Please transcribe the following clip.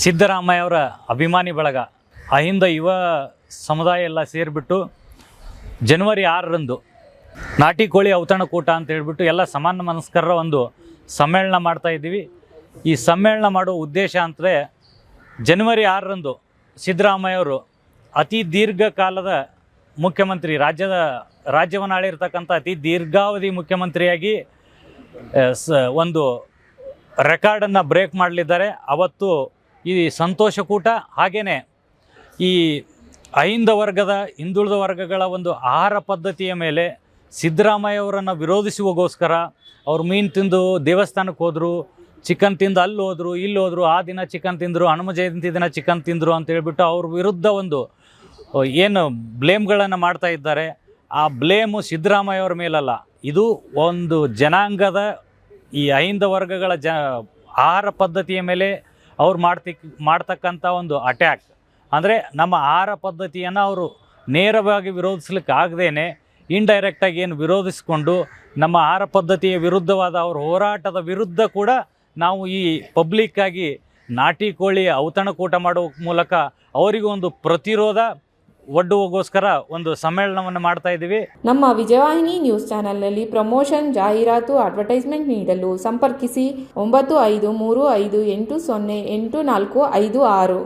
ಸಿದ್ದರಾಮಯ್ಯ ಅವರ ಅಭಿಮಾನಿ ಬಳಗ ಅಹಿಂದ ಯುವ ಸಮುದಾಯ ಎಲ್ಲ ಸೇರಿಬಿಟ್ಟು ಜನವರಿ ಆರರಂದು ನಾಟಿ ಕೋಳಿ ಔತಣಕೂಟ ಅಂತ ಹೇಳಿಬಿಟ್ಟು ಎಲ್ಲ ಸಮಾನ ಮನಸ್ಕರರ ಒಂದು ಸಮ್ಮೇಳನ ಮಾಡ್ತಾ ಇದ್ದೀವಿ. ಈ ಸಮ್ಮೇಳನ ಮಾಡೋ ಉದ್ದೇಶ ಅಂದರೆ ಜನವರಿ ಆರರಂದು ಸಿದ್ದರಾಮಯ್ಯ ಅವರು ಅತಿ ದೀರ್ಘಕಾಲದ ಮುಖ್ಯಮಂತ್ರಿ, ರಾಜ್ಯದ ರಾಜ್ಯವನ್ನು ಆಳಿರ್ತಕ್ಕಂಥ ಅತಿ ದೀರ್ಘಾವಧಿ ಮುಖ್ಯಮಂತ್ರಿಯಾಗಿ ಒಂದು ರೆಕಾರ್ಡನ್ನು ಬ್ರೇಕ್ ಮಾಡಲಿದ್ದಾರೆ. ಅವತ್ತು ಈ ಸಂತೋಷಕೂಟ ಹಾಗೆಯೇ ಈ ಅಹಿಂದ ವರ್ಗದ ಹಿಂದುಳಿದ ವರ್ಗಗಳ ಒಂದು ಆಹಾರ ಪದ್ಧತಿಯ ಮೇಲೆ ಸಿದ್ದರಾಮಯ್ಯವರನ್ನು ವಿರೋಧಿಸುವಗೋಸ್ಕರ ಅವ್ರು ಮೀನು ತಿಂದು ದೇವಸ್ಥಾನಕ್ಕೆ ಹೋದರು ಚಿಕನ್ ತಿಂದು ಅಲ್ಲಿ ಹೋದರು, ಇಲ್ಲಿ ಹೋದರು, ಆ ದಿನ ಚಿಕನ್ ತಿಂದರು, ಹನುಮ ಜಯಂತಿ ದಿನ ಚಿಕನ್ ತಿಂದರು ಅಂತ ಹೇಳಿಬಿಟ್ಟು ಅವ್ರ ವಿರುದ್ಧ ಒಂದು ಏನು ಬ್ಲೇಮ್ಗಳನ್ನು ಮಾಡ್ತಾ ಇದ್ದಾರೆ. ಆ ಬ್ಲೇಮು ಸಿದ್ದರಾಮಯ್ಯ ಅವ್ರ ಮೇಲಲ್ಲ. ಇದು ಒಂದು ಜನಾಂಗದ ಈ ಅಹಿಂದ ವರ್ಗಗಳ ಜ, ಆಹಾರ ಪದ್ಧತಿಯ ಮೇಲೆ ಅವ್ರು ಮಾಡ್ತಿಕ್, ಮಾಡ್ತಕ್ಕಂಥ ಒಂದು ಅಟ್ಯಾಕ್ ಅಂದರೆ ನಮ್ಮ ಆಹಾರ ಪದ್ಧತಿಯನ್ನು ಅವರು ನೇರವಾಗಿ ವಿರೋಧಿಸ್ಲಿಕ್ಕೆ ಆಗದೇನೆ ಇಂಡೈರೆಕ್ಟಾಗಿ ಏನು ವಿರೋಧಿಸಿಕೊಂಡು, ನಮ್ಮ ಆಹಾರ ಪದ್ಧತಿಯ ವಿರುದ್ಧವಾದ ಅವ್ರ ಹೋರಾಟದ ವಿರುದ್ಧ ಕೂಡ ನಾವು ಈ ಪಬ್ಲಿಕ್ಕಾಗಿ ನಾಟಿ ಕೋಳಿ ಔತಣಕೂಟ ಮಾಡುವ ಮೂಲಕ ಅವರಿಗೂ ಒಂದು ಪ್ರತಿರೋಧ ಒಡ್ಡುವಗೋಸ್ಕರ ಒಂದು ಸಮ್ಮೇಳನವನ್ನು ಮಾಡ್ತಾ ಇದ್ದೀವಿ. ನಮ್ಮ ವಿಜಯವಾಹಿನಿ ನ್ಯೂಸ್ ಚಾನೆಲ್ನಲ್ಲಿ ಪ್ರಮೋಷನ್, ಜಾಹೀರಾತು, ಅಡ್ವರ್ಟೈಸ್ಮೆಂಟ್ ನೀಡಲು ಸಂಪರ್ಕಿಸಿ ಒಂಬತ್ತು ಐದು ಮೂರು ಐದು ಎಂಟು ಸೊನ್ನೆ ಎಂಟು ನಾಲ್ಕು ಐದು ಆರು.